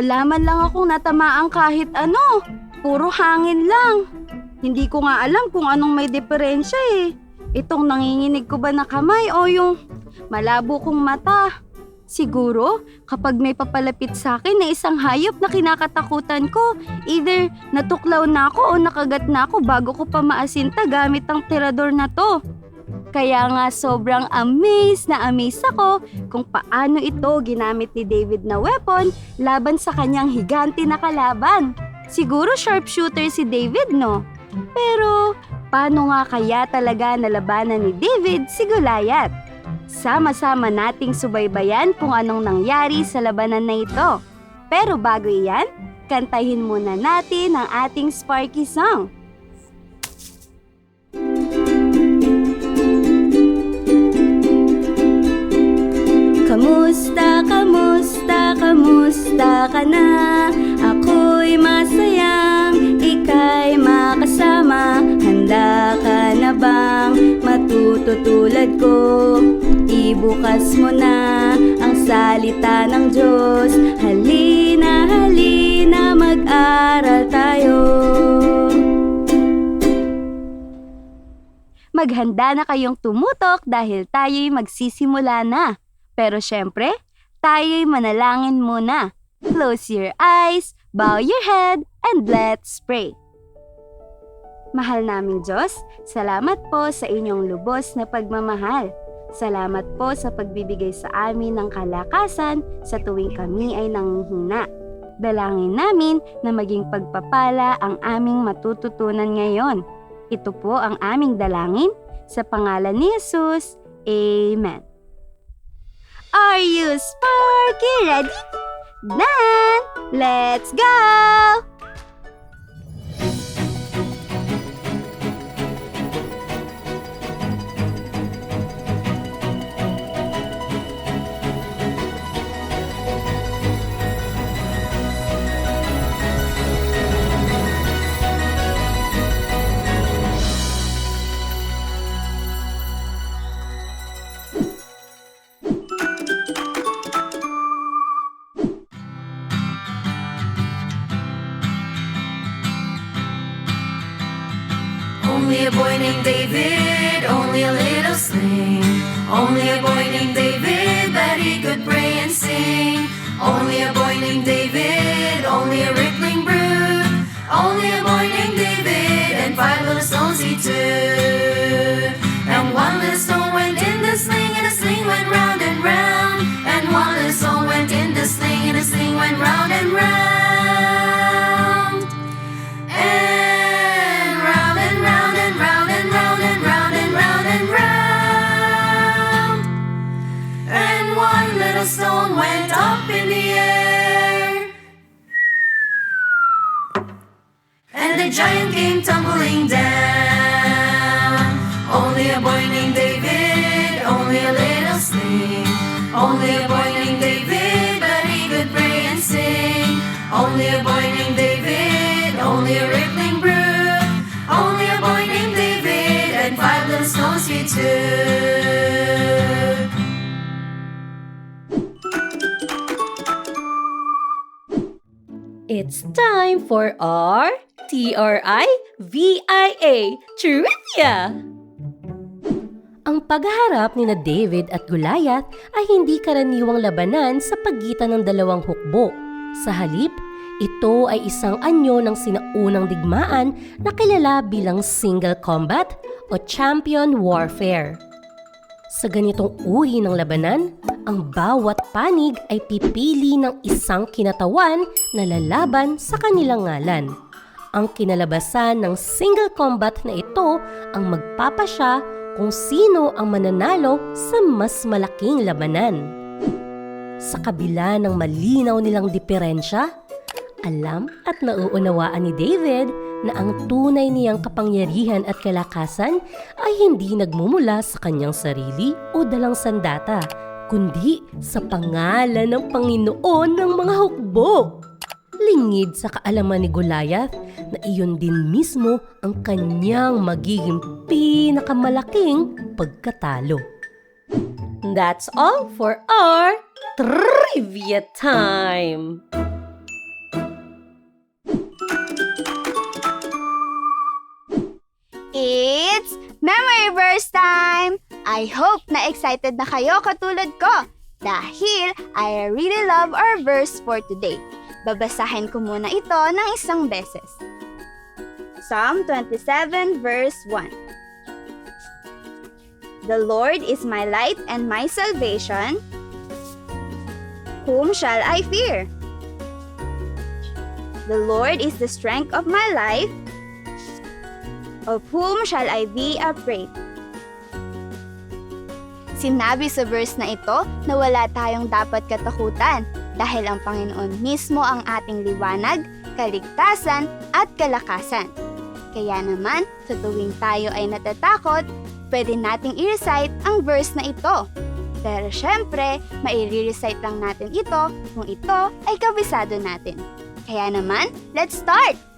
Wala man lang akong natamaan kahit ano. Puro hangin lang. Hindi ko nga alam kung anong may diferensya eh. Itong nanginginig ko ba na kamay o yung malabo kong mata. Siguro, kapag may papalapit sa akin na isang hayop na kinakatakutan ko, either natuklaw na ako o nakagat na ako bago ko pa maasinta gamit ang tirador na to. Kaya nga sobrang amazed na amazed ako kung paano ito ginamit ni David na weapon laban sa kanyang higante na kalaban. Siguro sharpshooter si David, no? Pero paano nga kaya talaga nalabanan ni David si Goliath? Sama-sama nating subaybayan kung anong nangyari sa labanan na ito. Pero bago iyan, kantahin muna natin ang ating Sparky song. Kamusta, kamusta, kamusta ka na? Ako'y masayang ika'y makasama Handa ka na bang matututulad ko? Ibukas mo na ang salita ng Diyos Halina, halina, mag-aral tayo Maghanda na kayong tumutok dahil tayo'y magsisimula na. Pero syempre, tayo'y manalangin muna. Close your eyes, bow your head, and let's pray. Mahal naming Diyos, salamat po sa inyong lubos na pagmamahal. Salamat po sa pagbibigay sa amin ng kalakasan sa tuwing kami ay nanghihina. Dalangin namin na maging pagpapala ang aming matututunan ngayon. Ito po ang aming dalangin sa pangalan ni Jesus. Amen. Are you Sparky ready? Then, let's go! Named David, only a little sling. Only a boy named David, that he could pray and sing. Only a boy named David, only a took. It's time for our T-R-I-V-I-A Trivia! Ang pagharap ni na David at Goliath ay hindi karaniwang labanan sa pagitan ng dalawang hukbo. Sa halip, ito ay isang anyo ng sinaunang digmaan na kilala bilang single combat o champion warfare. Sa ganitong uri ng labanan, ang bawat panig ay pipili ng isang kinatawan na lalaban sa kanilang ngalan. Ang kinalabasan ng single combat na ito ang magpapasya kung sino ang mananalo sa mas malaking labanan. Sa kabila ng malinaw nilang diferensya, alam at nauunawaan ni David na ang tunay niyang kapangyarihan at kalakasan ay hindi nagmumula sa kanyang sarili o dalang sandata, kundi sa pangalan ng Panginoon ng mga hukbo. Lingid sa kaalaman ni Goliath na iyon din mismo ang kanyang magiging pinakamalaking pagkatalo. That's all for our trivia time! Memory verse time! I hope na excited na kayo katulad ko dahil I really love our verse for today. Babasahin ko muna ito ng isang beses. Psalm 27 verse 1 The Lord is my light and my salvation. Whom shall I fear? The Lord is the strength of my life. Of whom shall I be afraid? Sinabi sa verse na ito na wala tayong dapat katakutan dahil ang Panginoon mismo ang ating liwanag, kaligtasan at kalakasan. Kaya naman, sa tuwing tayo ay natatakot, pwede nating i-recite ang verse na ito. Pero syempre, maire-recite lang natin ito kung ito ay kabisado natin. Kaya naman, let's start!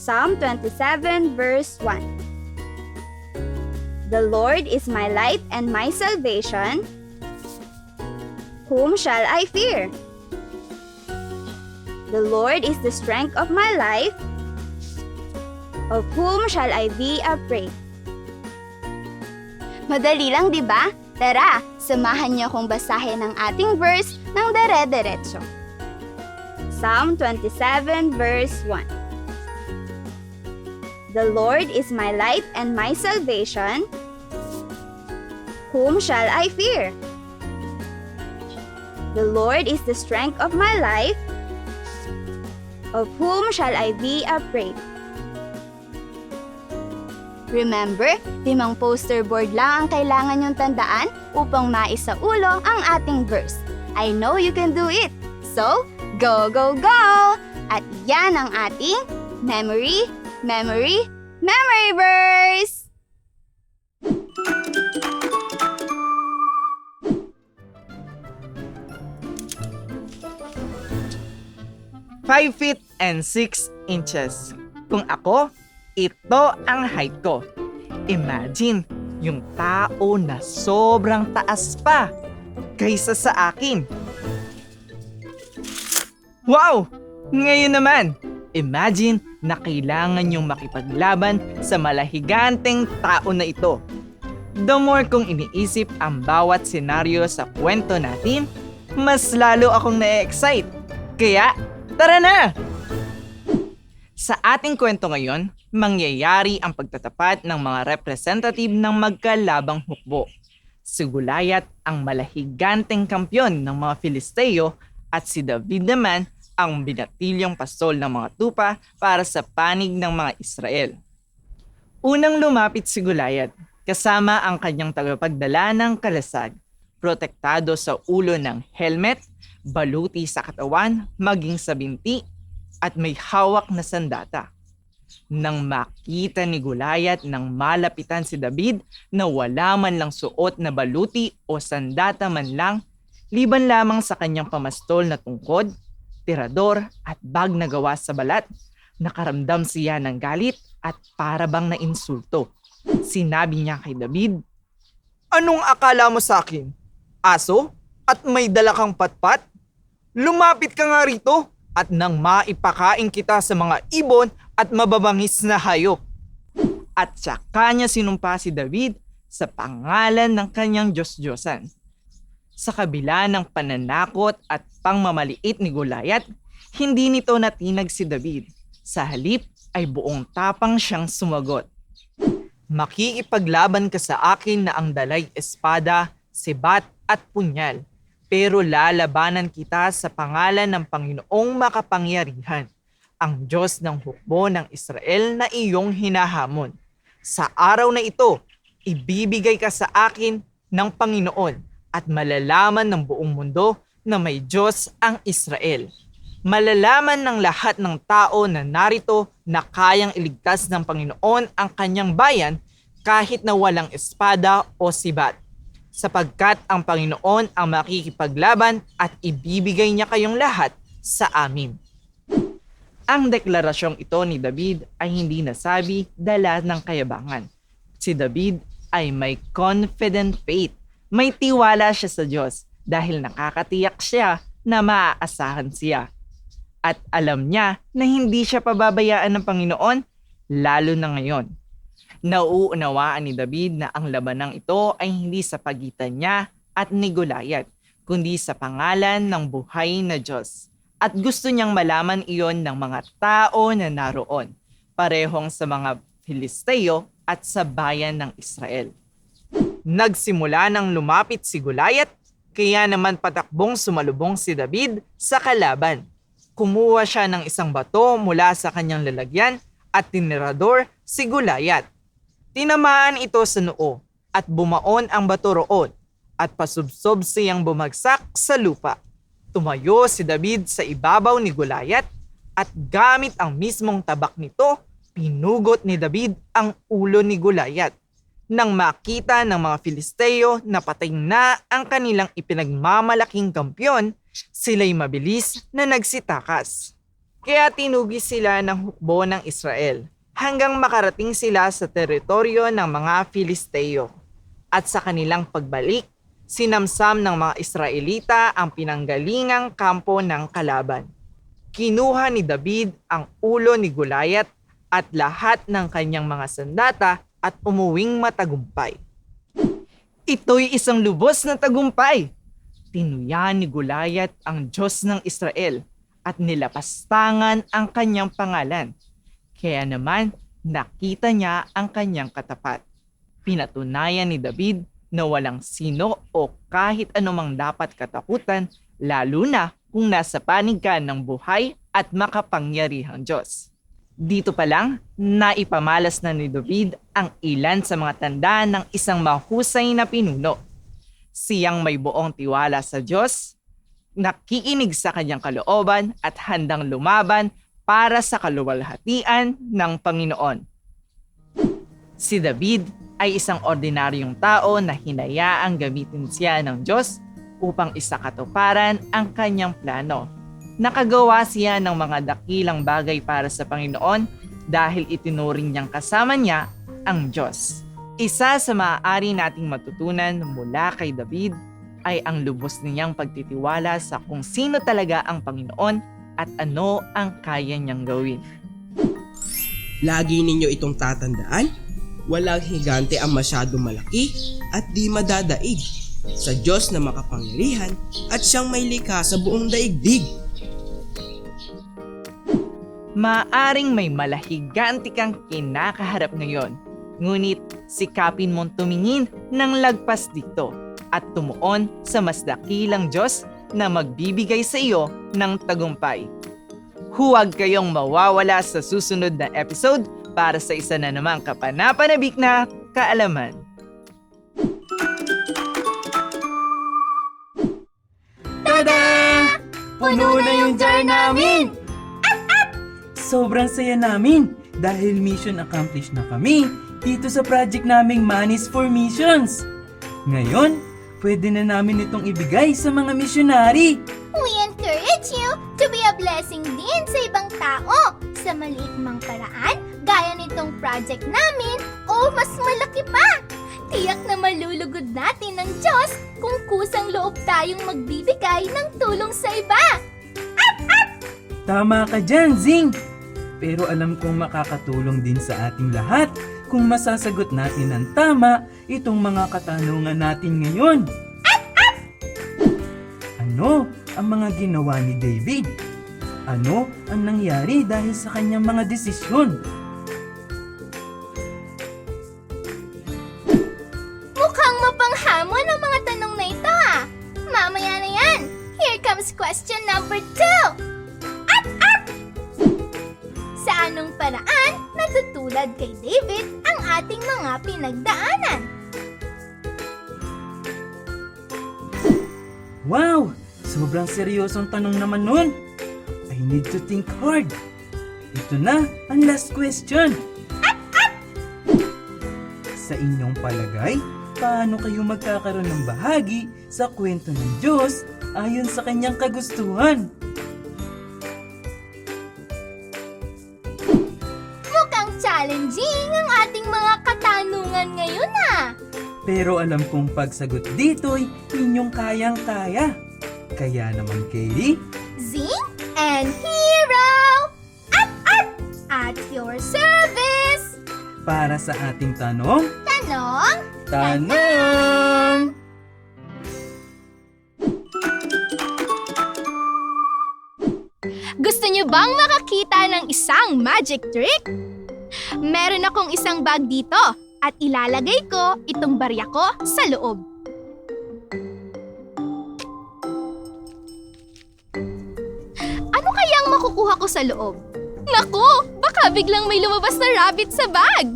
Psalm 27 verse 1 The Lord is my light and my salvation. Whom shall I fear? The Lord is the strength of my life. Of whom shall I be afraid? Madali lang, di ba? Tara, samahan niyo akong basahin ang ating verse ng dere-derecho. Psalm 27 verse 1 The Lord is my light and my salvation. Whom shall I fear? The Lord is the strength of my life. Of whom shall I be afraid? Remember, limang poster board lang ang kailangan niyong tandaan upang maisaulo ang ating verse. I know you can do it! So, go, go, go! At yan ang ating memory, memory, memory verse! Five feet and 6 inches. Kung ako, ito ang height ko. Imagine, yung tao na sobrang taas pa kaysa sa akin. Wow! Ngayon naman, imagine na kailangan yung makipaglaban sa malahiganteng tao na ito. The more kong iniisip ang bawat senaryo sa kwento natin, mas lalo akong na-excite. Kaya, tara na! Sa ating kwento ngayon, mangyayari ang pagtatapat ng mga representative ng magkalabang hukbo. Si Gulayat ang malahiganteng kampyon ng mga Filisteo at si David naman ang binatilyong pastol ng mga tupa para sa panig ng mga Israel. Unang lumapit si Gulayat kasama ang kanyang tagapagdala ng kalasag, protektado sa ulo ng helmet, baluti sa katawan, maging sa binti, at may hawak na sandata. Nang makita ni Gulayat nang malapitan si David na wala man lang suot na baluti o sandata man lang, liban lamang sa kanyang pamastol na tungkod, tirador at bag na gawa sa balat, nakaramdam siya ng galit at parabang na insulto. Sinabi niya kay David, Anong akala mo sa akin? Aso? At may dala kang patpat? Lumapit ka nga rito at nang maipakain kita sa mga ibon at mababangis na hayop. At saka niya sinumpa si David sa pangalan ng kanyang Diyos-Diyosan. Sa kabila ng pananakot at pangmamaliit ni Goliath, hindi nito natinag si David. Sa halip ay buong tapang siyang sumagot. Makikipaglaban ka sa akin na ang dalay espada, sibat at punyal pero lalabanan kita sa pangalan ng Panginoong makapangyarihan, ang Diyos ng hukbo ng Israel na iyong hinahamon. Sa araw na ito, ibibigay ka sa akin ng Panginoon at malalaman ng buong mundo na may Diyos ang Israel. Malalaman ng lahat ng tao na narito na kayang iligtas ng Panginoon ang kanyang bayan kahit na walang espada o sibat sapagkat ang Panginoon ang makikipaglaban at ibibigay niya kayong lahat sa amin. Ang deklarasyong ito ni David ay hindi nasabi dala ng kayabangan. Si David ay may confident faith. May tiwala siya sa Diyos dahil nakakatiyak siya na maaasahan siya. At alam niya na hindi siya pababayaan ng Panginoon lalo na ngayon. Nauunawaan ni David na ang labanang ito ay hindi sa pagitan niya at ni Goliath, kundi sa pangalan ng buhay na Diyos. At gusto niyang malaman iyon ng mga tao na naroon, parehong sa mga Filisteo at sa bayan ng Israel. Nagsimula nang lumapit si Goliath, kaya naman patakbong sumalubong si David sa kalaban. Kumuha siya ng isang bato mula sa kanyang lalagyan at tinirador si Goliath. Tinamaan ito sa noo at bumaon ang bato roon at pasubsob siyang bumagsak sa lupa. Tumayo si David sa ibabaw ni Goliath at gamit ang mismong tabak nito, pinugot ni David ang ulo ni Goliath. Nang makita ng mga Filisteo na patay na ang kanilang ipinagmamalaking kampyon, sila'y mabilis na nagsitakas. Kaya tinugis sila ng hukbo ng Israel hanggang makarating sila sa teritoryo ng mga Filisteo. At sa kanilang pagbalik, sinamsam ng mga Israelita ang pinanggalingang kampo ng kalaban. Kinuha ni David ang ulo ni Goliath at lahat ng kanyang mga sandata at umuwing matagumpay. Ito'y isang lubos na tagumpay. Tinuyan ni Goliath ang Diyos ng Israel at nilapastangan ang kanyang pangalan. Kaya naman, nakita niya ang kanyang katapat. Pinatunayan ni David na walang sino o kahit anumang dapat katakutan, lalo na kung nasa panig ka ng buhay at makapangyarihang Diyos. Dito pa lang, naipamalas na ni David ang ilan sa mga tanda ng isang mahusay na pinuno. Siyang may buong tiwala sa Diyos, nakikinig sa kanyang kalooban at handang lumaban para sa kaluwalhatian ng Panginoon. Si David ay isang ordinaryong tao na hinayaang gamitin siya ng Diyos upang isakatuparan ang kanyang plano. Nakagawa siya ng mga dakilang bagay para sa Panginoon dahil itinuring niyang kasama niya ang Diyos. Isa sa maaari nating matutunan mula kay David ay ang lubos niyang pagtitiwala sa kung sino talaga ang Panginoon at ano ang kaya niyang gawin. Lagi ninyo itong tatandaan, walang higante ang masyado malaki at di madadaig sa Diyos na makapangyarihan at siyang may likha sa buong daigdig. Maaring may malahiganti kang kinakaharap ngayon, ngunit sikapin mong tumingin ng lagpas dito at tumuon sa mas dakilang Diyos na magbibigay sa iyo ng tagumpay. Huwag kayong mawawala sa susunod na episode para sa isa na namang kapanapanabik na kaalaman. Tada! Puno na yung jar namin! Sobrang saya namin dahil mission accomplished na kami dito sa project naming Manis for Missions. Ngayon, pwede na namin itong ibigay sa mga missionary. We encourage you to be a blessing din sa ibang tao sa maliit mang paraan gaya nitong project namin o mas malaki pa. Tiyak na malulugod natin ng Diyos kung kusang loob tayong magbibigay ng tulong sa iba. Tama ka dyan, Zing! Pero alam kong makakatulong din sa ating lahat kung masasagot natin ng tama itong mga katanungan natin ngayon. Ano ang mga ginawa ni David? Ano ang nangyari dahil sa kanyang mga desisyon? Natutulad kay David ang ating mga pinagdaanan? Wow! Sobrang seryosong tanong naman nun. I need to think hard. Ito na ang last question. Sa inyong palagay, paano kayo magkakaroon ng bahagi sa kwento ng Diyos ayon sa kanyang kagustuhan? Pero alam kong pagsagot dito'y inyong kayang-kaya. Kaya naman, Katie, Zing and Hero! Up, up! At your service! para sa ating tanong? Tanong? Tanong! Gusto niyo bang makakita ng isang magic trick? Meron akong isang bag dito at ilalagay ko itong barya ko sa loob. Ano kayang makukuha ko sa loob? Naku, baka biglang may lumabas na rabbit sa bag.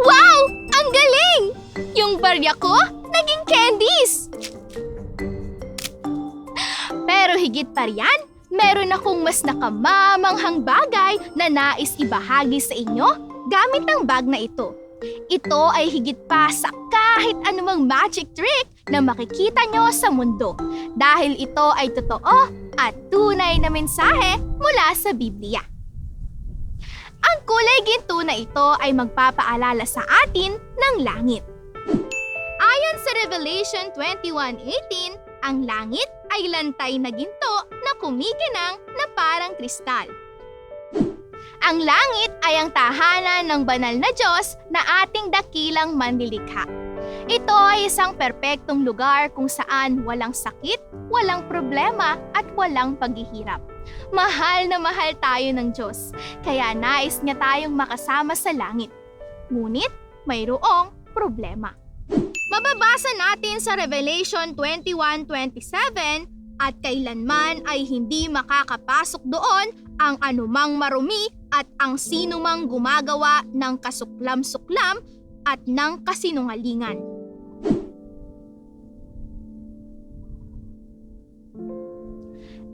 Wow! Ang galing! Yung barya ko, naging candies! Pero higit pa riyan, meron akong mas nakamamanghang bagay na nais ibahagi sa inyo gamit ang bag na ito. Ito ay higit pa sa kahit anumang magic trick na makikita nyo sa mundo dahil ito ay totoo at tunay na mensahe mula sa Biblia. Ang kulay ginto na ito ay magpapaalala sa atin ng langit. Ayon sa Revelation 21.18, ang langit ay lantay na ginto na kumikinang na parang kristal. Ang langit ay ang tahanan ng banal na Diyos na ating dakilang manlilikha. Ito ay isang perpektong lugar kung saan walang sakit, walang problema at walang paghihirap. Mahal na mahal tayo ng Diyos, kaya nais niya tayong makasama sa langit. Ngunit mayroong problema. Mababasa natin sa Revelation 21.27 at kailanman ay hindi makakapasok doon ang anumang marumi at ang sinumang gumagawa ng kasuklam-suklam at ng kasinungalingan.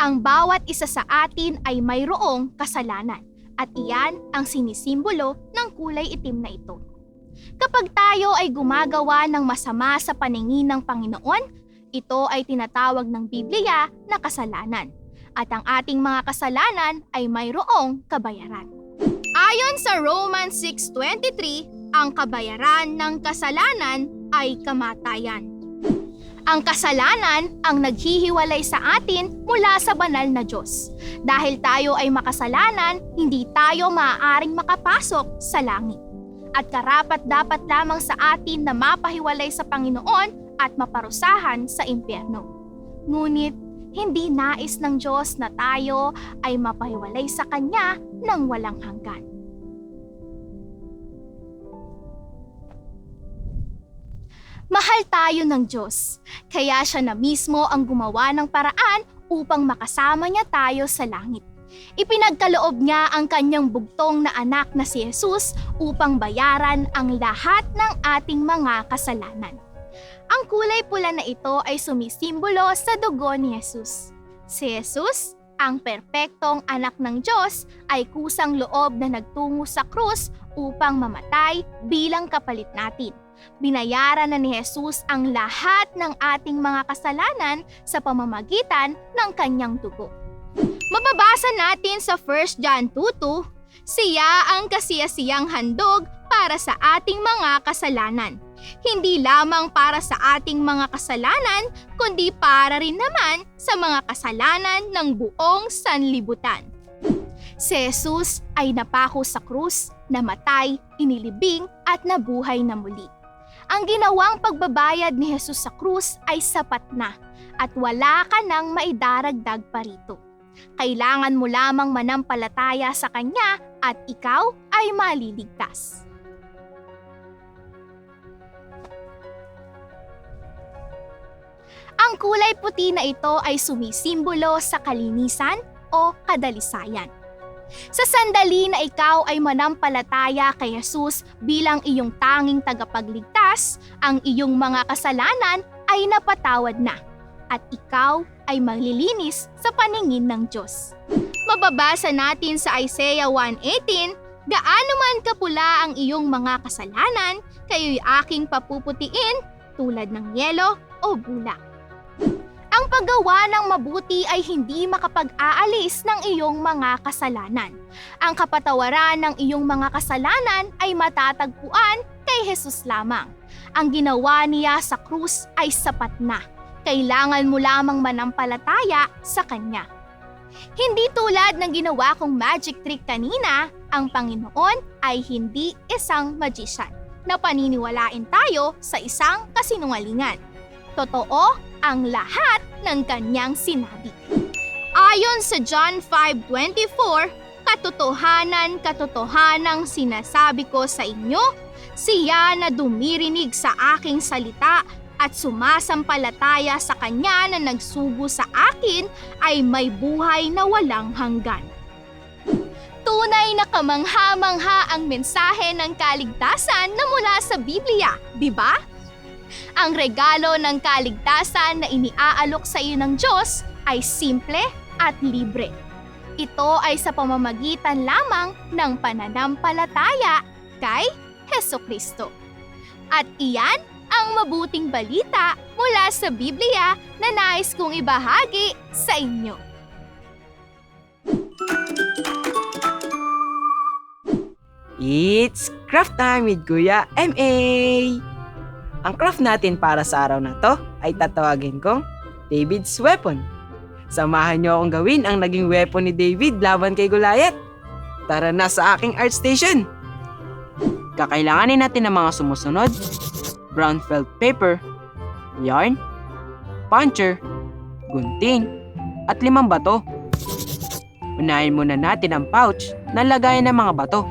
Ang bawat isa sa atin ay mayroong kasalanan at iyan ang sinisimbolo ng kulay itim na ito. Kapag tayo ay gumagawa ng masama sa paningin ng Panginoon, ito ay tinatawag ng Biblia na kasalanan. At ang ating mga kasalanan ay mayroong kabayaran. Ayon sa Romans 6.23, ang kabayaran ng kasalanan ay kamatayan. Ang kasalanan ang naghihiwalay sa atin mula sa banal na Diyos. Dahil tayo ay makasalanan, hindi tayo maaaring makapasok sa langit. At karapat dapat lamang sa atin na mapahiwalay sa Panginoon at maparusahan sa impyerno. Ngunit hindi nais ng Diyos na tayo ay mapahiwalay sa Kanya ng walang hanggan. Mahal tayo ng Diyos, kaya siya na mismo ang gumawa ng paraan upang makasama niya tayo sa langit. Ipinagkaloob niya ang kanyang bugtong na anak na si Jesus upang bayaran ang lahat ng ating mga kasalanan. Ang kulay pula na ito ay sumisimbolo sa dugo ni Jesus. Si Jesus, ang perpektong anak ng Diyos, ay kusang loob na nagtungo sa krus upang mamatay bilang kapalit natin. Binayaran na ni Jesus ang lahat ng ating mga kasalanan sa pamamagitan ng kanyang dugo. Mababasa natin sa 1 John 2.2, Siya ang kasiyasiyang handog para sa ating mga kasalanan. Hindi lamang para sa ating mga kasalanan, kundi para rin naman sa mga kasalanan ng buong sanlibutan. Si Jesus ay napako sa krus, namatay, inilibing at nabuhay na muli. Ang ginawang pagbabayad ni Jesus sa krus ay sapat na at wala ka nang maidaragdag pa rito. Kailangan mo lamang manampalataya sa Kanya at ikaw ay maliligtas. Ang kulay puti na ito ay sumisimbolo sa kalinisan o kadalisayan. Sa sandali na ikaw ay manampalataya kay Jesus bilang iyong tanging tagapagligtas, ang iyong mga kasalanan ay napatawad na at ikaw ay maglilinis sa paningin ng Diyos. Mababasa natin sa Isaiah 1.18, Gaano man kapula ang iyong mga kasalanan, kayo'y aking papuputiin tulad ng yelo o bulak. Ang paggawa ng mabuti ay hindi makapag-aalis ng iyong mga kasalanan. Ang kapatawaran ng iyong mga kasalanan ay matatagpuan kay Jesus lamang. Ang ginawa niya sa krus ay sapat na. Kailangan mo lamang manampalataya sa Kanya. Hindi tulad ng ginawa kong magic trick kanina, ang Panginoon ay hindi isang magician na paniniwalain tayo sa isang kasinungalingan. Totoo ang lahat ng kanyang sinabi. Ayon sa John 5.24, katotohanan, katotohanang sinasabi ko sa inyo, siya na dumirinig sa aking salita at sumasampalataya sa kanya na nagsugo sa akin ay may buhay na walang hanggan. Tunay na kamangha-mangha ang mensahe ng kaligtasan na mula sa Biblia, di ba? Ang regalo ng kaligtasan na iniaalok sa iyo ng Diyos ay simple at libre. Ito ay sa pamamagitan lamang ng pananampalataya kay Heso Kristo. At iyan ang mabuting balita mula sa Biblia na nais kong ibahagi sa inyo. It's craft time with Kuya M.A. Ang craft natin para sa araw na to ay tatawagin kong David's Weapon. Samahan niyo akong gawin ang naging weapon ni David laban kay Goliath. Tara na sa aking art station. Kakailanganin natin ng mga sumusunod. Brown felt paper, yarn, puncher, gunting, at limang bato. Unahin muna natin ang pouch na lagayan ng mga bato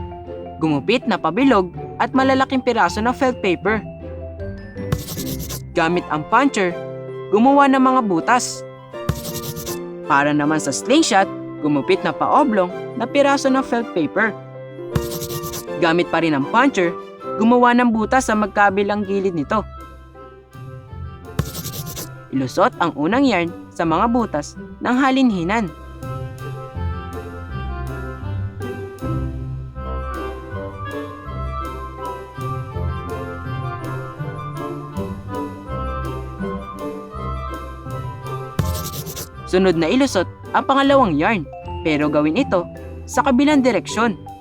gumupit na pabilog at malalaking piraso ng felt paper. Gamit ang puncher, gumawa ng mga butas. Para naman sa slingshot, gumupit na paoblong na piraso ng felt paper. Gamit pa rin ang puncher, gumawa ng butas sa magkabilang gilid nito. Ilusot ang unang yarn sa mga butas ng halinhinan. Sunod na ilusot ang pangalawang yarn, pero gawin ito sa kabilang direksyon.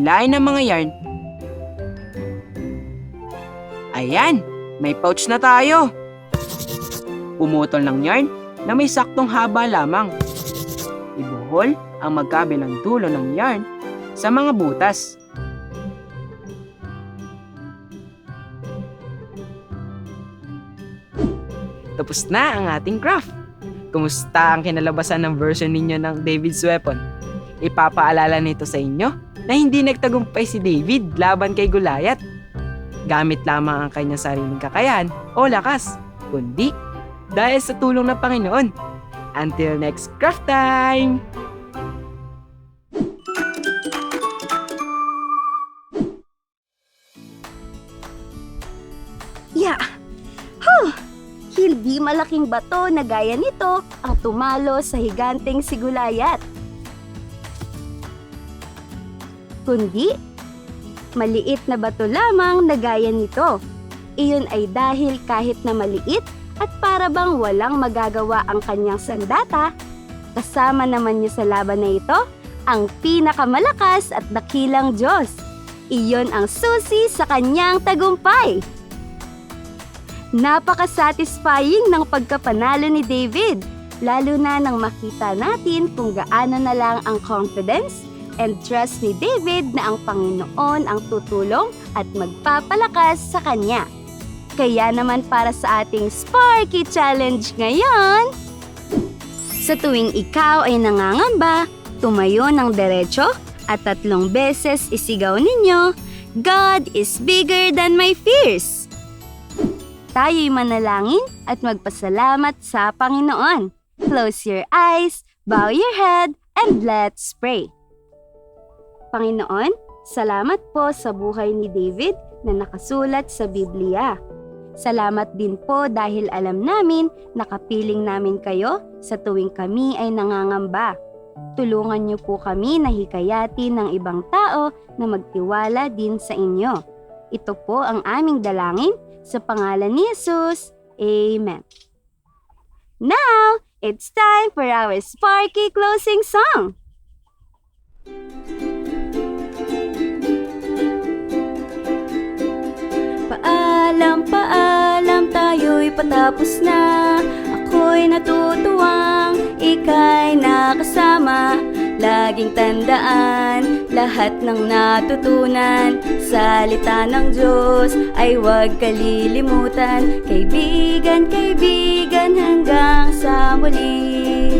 Hilain ang mga yarn. Ayan, may pouch na tayo. Pumutol ng yarn na may saktong haba lamang. Ibuhol ang magkabilang dulo ng yarn sa mga butas. Tapos na ang ating craft. Kumusta ang kinalabasan ng version ninyo ng David's Weapon? Ipapaalala nito sa inyo na hindi nagtagumpay si David laban kay Goliath. Gamit lamang ang kanyang sariling kakayahan o lakas, kundi dahil sa tulong ng Panginoon. Until next craft time! Ya! Huh! Hindi malaking bato na gaya nito ang tumalo sa higanteng si Gulayat. Kundi, maliit na bato lamang na gaya nito. Iyon ay dahil kahit na maliit at para bang walang magagawa ang kanyang sandata, kasama naman niya sa laban na ito ang pinakamalakas at dakilang Diyos. Iyon ang susi sa kanyang tagumpay. Napaka-satisfying ng pagkapanalo ni David, lalo na nang makita natin kung gaano na lang ang confidence and trust ni David na ang Panginoon ang tutulong at magpapalakas sa kanya. Kaya naman para sa ating Sparky Challenge ngayon, sa tuwing ikaw ay nangangamba, tumayo ng derecho at tatlong beses isigaw ninyo, God is bigger than my fears tayo'y manalangin at magpasalamat sa Panginoon. Close your eyes, bow your head, and let's pray. Panginoon, salamat po sa buhay ni David na nakasulat sa Biblia. Salamat din po dahil alam namin nakapiling namin kayo sa tuwing kami ay nangangamba. Tulungan niyo po kami na hikayatin ng ibang tao na magtiwala din sa inyo. Ito po ang aming dalangin sa pangalan ni Jesus. Amen. Now, it's time for our Sparky closing song. Paalam, paalam tayo natapos na. Ako'y natutuwang ika'y nakasama. Laging tandaan lahat ng natutunan. Salita ng Diyos ay huwag kalilimutan. Kaibigan, kaibigan hanggang sa muli.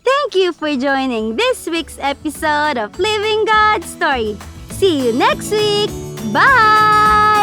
Thank you for joining this week's episode of Living God's Story. See you next week. Bye!